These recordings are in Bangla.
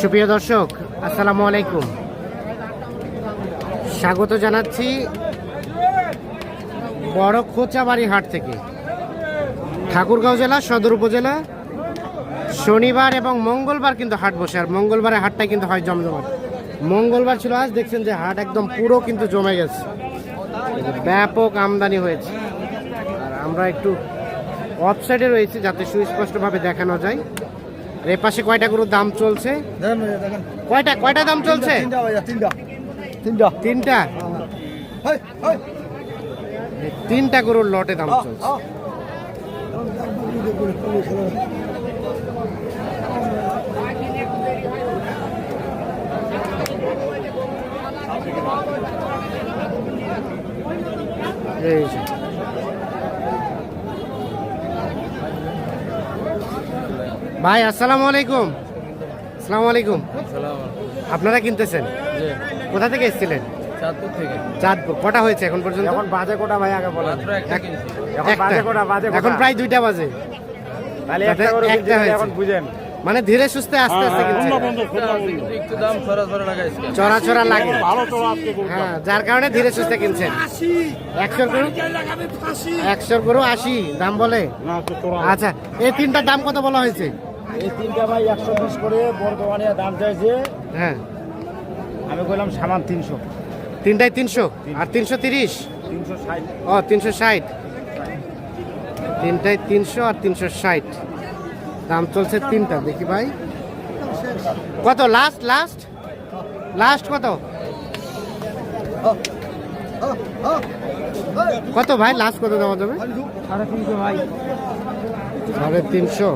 সুপ্রিয় দর্শক, আসসালামু আলাইকুম। স্বাগত জানাচ্ছি বড় খোঁচাবাড়ি হাট থেকে। ঠাকুরগাঁও জেলা, সদর উপজেলা। শনিবার এবং মঙ্গলবার কিন্তু হাট বসে, আর মঙ্গলবারে হাটটা কিন্তু হয় জমজমাট। মঙ্গলবার ছিল, আজ দেখছেন যে হাট একদম পুরো কিন্তু জমে গেছে। ব্যাপক আমদানি হয়েছে। আর আমরা একটু অফ সাইডে রয়েছি, যাতে সুস্পষ্টভাবে দেখানো যায়। আর এ পাশে কয়টা গরুর দাম চলছে? কয়টা কয়টা দাম চলছে? তিনটা তিনটা। হাই এই তিনটা গরুর লটে দাম চলছে। এই ভাই আসসালামু আলাইকুম। আসসালামু আলাইকুম। আপনারা কিনতেছেন? কোথা থেকে এসেছিলেন? চাঁদপুর থেকে। চাঁদপুর। কটা হয়েছে এখন পর্যন্ত? এখন বাজে কোটা ভাই আগে বলেন। এখন বাজে কোটা বাজে এখন প্রায় দুইটা বাজে। তাহলে একটা করে। এখন বুঝেন। মানে ধীরে সুস্থে আস্তে আস্তে কিনছে। কিন্তু একটু দাম ছড়া ছড়া লাগাইছে চড়া চড়া লাগে। হ্যাঁ যার কারণে ধীরে সুস্থে কিনছেন। একশোর গরু? একশোর গরু আশি দাম বলে? আচ্ছা এই তিনটার দাম কত বলা হয়েছে? এই তিনটা ভাই একশো বিশ করে বর্তমানে দাম চাইছে। হ্যাঁ। আমি কইলাম সামান তিনশো। তিনটায় তিনশো? আর তিনশো তিরিশ? ও তিনশো ষাট। তিনটায় তিনশো আর তিনশো ষাট। দাম চলছে তিনটা দেখি ভাই। কত? লাস্ট লাস্ট লাস্ট কত? কত ভাই? লাস্ট কত দেওয়া যাবে সাড়ে তিনশো ভাই। সাড়ে তিনশো।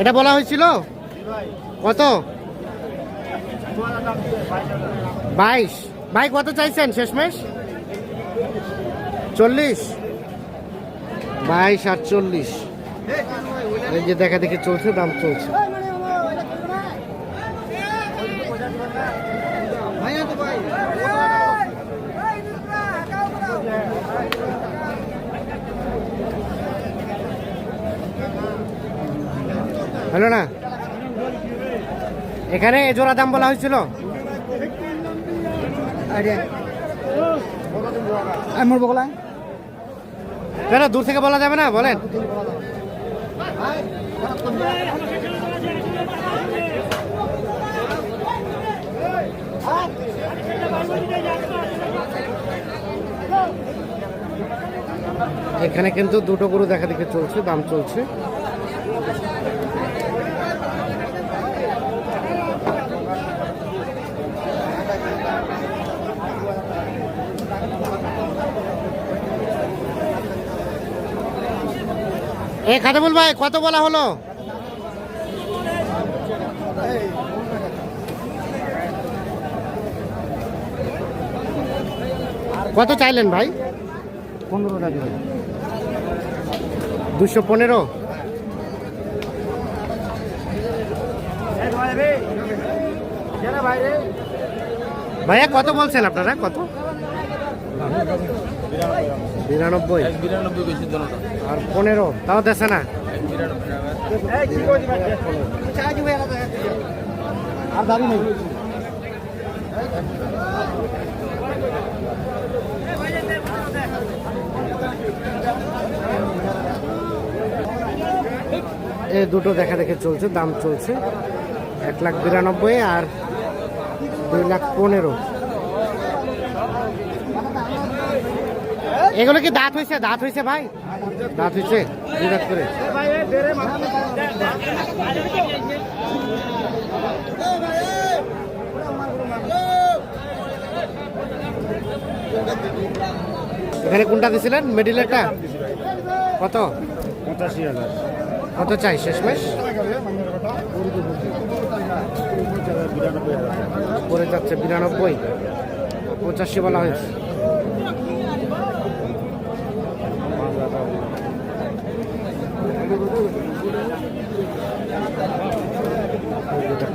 এটা বলা হয়েছিল? কত? বাইশ। ভাই, কত চাইছেন? শেষমেশ? চল্লিশ। বাইশ আর চল্লিশ। এই যে দেখা দেখি চলছে, দাম চলছে। হলো না? এখানে জোড়া দাম বলা হয়েছিল? আমার কেন দূর থেকে বলা যাবে না? বলেন। এখানে কিন্তু দুটো গরু দেখা দেখে চলছে দাম চলছে। এ খাটাবুল ভাই, কত বলা হলো? কত চাইলেন ভাই? পনেরো দুশো পনেরো। ভাইয়া, কত বলছেন আপনারা? কত? বিরানব্বই। আর পনেরো তাও দেশে না? আর দাবি নেই। এ দুটো দেখা দেখে চলছে দাম চলছে। এক লাখ বিরানব্বই আর দুই লাখ পনেরো। এগুলো কি দাঁত হয়েছে দাঁত হয়েছে ভাই? দাঁত হয়েছে করে। এখানে কোনটা দিছিলেন? মিডিলেরটা কত? পঁচাশি হাজার কত চাই? শেষমেশ পড়ে যাচ্ছে বিরানব্বই। পঁচাশি বলা হয়েছে।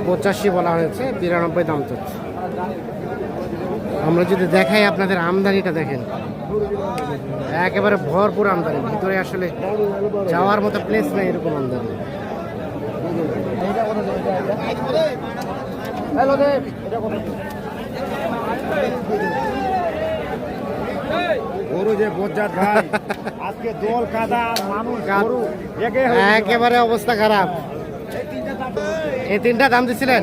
পঁচাশি বলা হয়েছে বিরানব্বই দাম চলছে। আমরা যদি দেখাই আপনাদের আমদানিটা দেখেন। একেবারে ভরপুর আমদানি ভিতরে আসলে যাওয়ার মতো প্লেস নেই এরকম আমদানি। হ্যালো দেব গরু যে বজ্জাত ভাই আজকে দোল কাদা মানুষ গরু একে গেছে একেবারে অবস্থা খারাপ। এই তিনটা দাম দিছিলেন?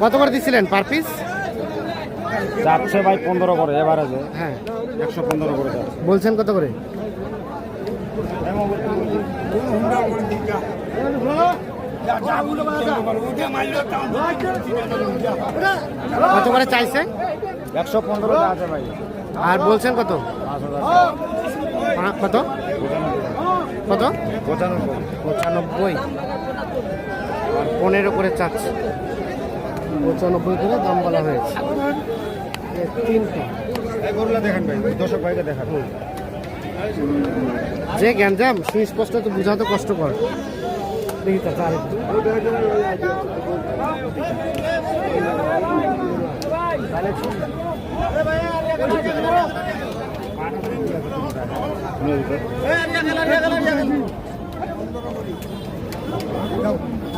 কত করে দিছিলেন পার পিস যাচ্ছে ভাই পনেরো করে এবারে যে হ্যাঁ। একশো পনেরো করে বলছেন কত করে? কত করে চাইছে? একশো পনেরো আছে ভাই। আর বলছেন কত? কত? কত? পঁচানব্বই। পঁচানব্বই। আর পনেরো করে চাচ্ছে পঁচানব্বই করে দাম বলা হয়েছে। তিনটা। দেখেন ভাই দর্শক ভাইকে দেখান। যে গ্যাঞ্জাম সুস্পষ্ট তো বোঝা তো কষ্টকর। দেখি চাচা আরেকটু।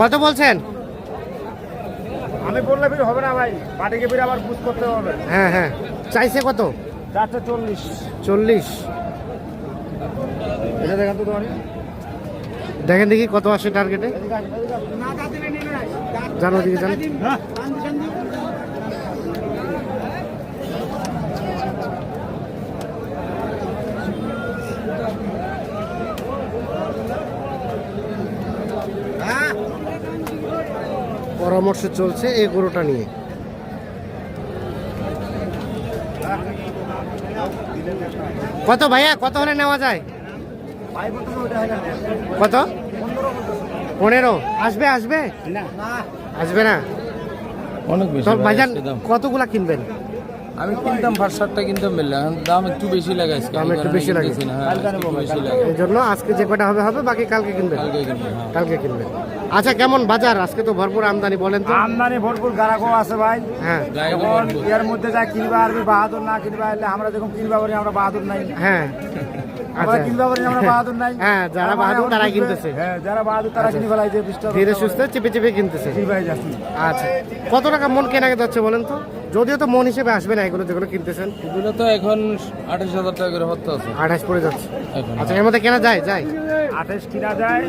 কত বলছেন? আমি বললে ফির হবে না ভাই। পাটিকে ফির আবার বুঝ করতে হবে। হ্যাঁ হ্যাঁ। চাইছে কত? চারশো চল্লিশ। চল্লিশ। এটা দেখেন তো তোমার দেখেন দেখি কত আসে টার্গেটে জানো দিকে জান। পরামর্শ চলছে এই গরুটা নিয়ে। কত ভাইয়া? কত হলে নেওয়া যায়? কত? পনেরো। আসবে আসবে? আসবে না? অনেক ভাইজান কতগুলা কিনবেন? আমি কিনতাম সাতটা কিনতাম বেললে দাম একটু বেশি লাগে আজকে। দাম একটু বেশি লাগে। না, হ্যাঁ, বেশি লাগে। এই জন্য আজকে যে কটা হবে হবে বাকি কালকে কিনবেন কালকে কিনবো, হ্যাঁ। কালকে কিনবেন আচ্ছা কেমন বাজার? আজকে তো ভরপুর আমদানি বলেন তো। আমদানি ভরপুর গারাকো আছে ভাই। হ্যাঁ। এর মধ্যে যা কিনবা আর বাহাদুর না কিনবা এলে আমরা দেখুন কিনবা বলি আমরা বাহাদুর নাই। হ্যাঁ। আমরা আচ্ছা। কিনবা পারি আমরা বাহাদুর নাই। হ্যাঁ, যারা বাহাদুর কিনতেছে। হ্যাঁ যারা বাহাদুর তারা কিনে ফেলাইছে ধীরে সুস্থে চেপে চেপে কিনতেছে। আচ্ছা। কত টাকা মন কেনা যাচ্ছে বলেন তো? যদিও তো মন হিসেবে আসবে না এগুলো যেগুলো কিনতেছেন। এগুলো তো এখন আঠাশ হাজার টাকা করে আঠাশ পড়ে যাচ্ছে। আচ্ছা এর মধ্যে কেনা যায় যায়। আঠাশ কিনা যায়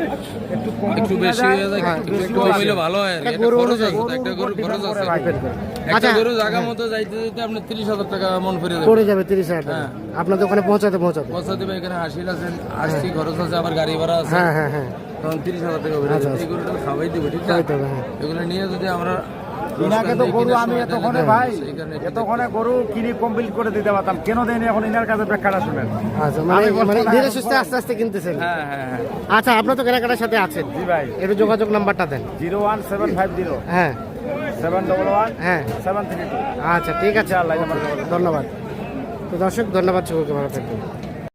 একটু কম একটু বেশি হয়ে যায় একটু বেশি কম হয়েছে। হইলে ভালো হয় আর কি। একটা একটা গরু খরচ আছে একটা গরু আছে। একটা আচ্ছা। গরু জায়গা মতো যাইতে যেতে আপনি তিরিশ হাজার টাকা মন ফিরে দেবেন পড়ে যাবে তিরিশ হাজার টাকা। হ্যাঁ। আপনার দোকানে পৌঁছাতে পৌঁছাতে। দেবে এখানে হাসিল আছে আসছি খরচ আছে আবার গাড়ি ভাড়া আছে। হ্যাঁ হ্যাঁ হ্যাঁ। তখন তিরিশ হাজার টাকা বেড়ে আচ্ছা, এই গরুটা খাওয়াই দেবে ঠিক হবে, হ্যাঁ। এগুলো নিয়ে যদি আমরা ইনাকে তো গরু আমি এতক্ষণে ভাই এতক্ষণে গরু কিনে কমপ্লিট করে দিতে পারতাম। কেন দেয়নি এখন ইনার কাছে ব্যাখ্যাটা শুনেন? আচ্ছা মানে মানে ধীরে সুস্থে আস্তে আস্তে কিনতেছেন। হ্যাঁ হ্যাঁ হ্যাঁ। আচ্ছা আপনার তো কেনাকাটার সাথে আছেন। জি ভাই। একটু যোগাযোগ নাম্বারটা দেন। Zero one seven five zero. হ্যাঁ। সেভেন ডবল ওয়ান হ্যাঁ। Seven three two. আচ্ছা ঠিক আছে। আল্লাহ ধন্যবাদ। তো দর্শক ধন্যবাদ সকলকে ভালো থাকবেন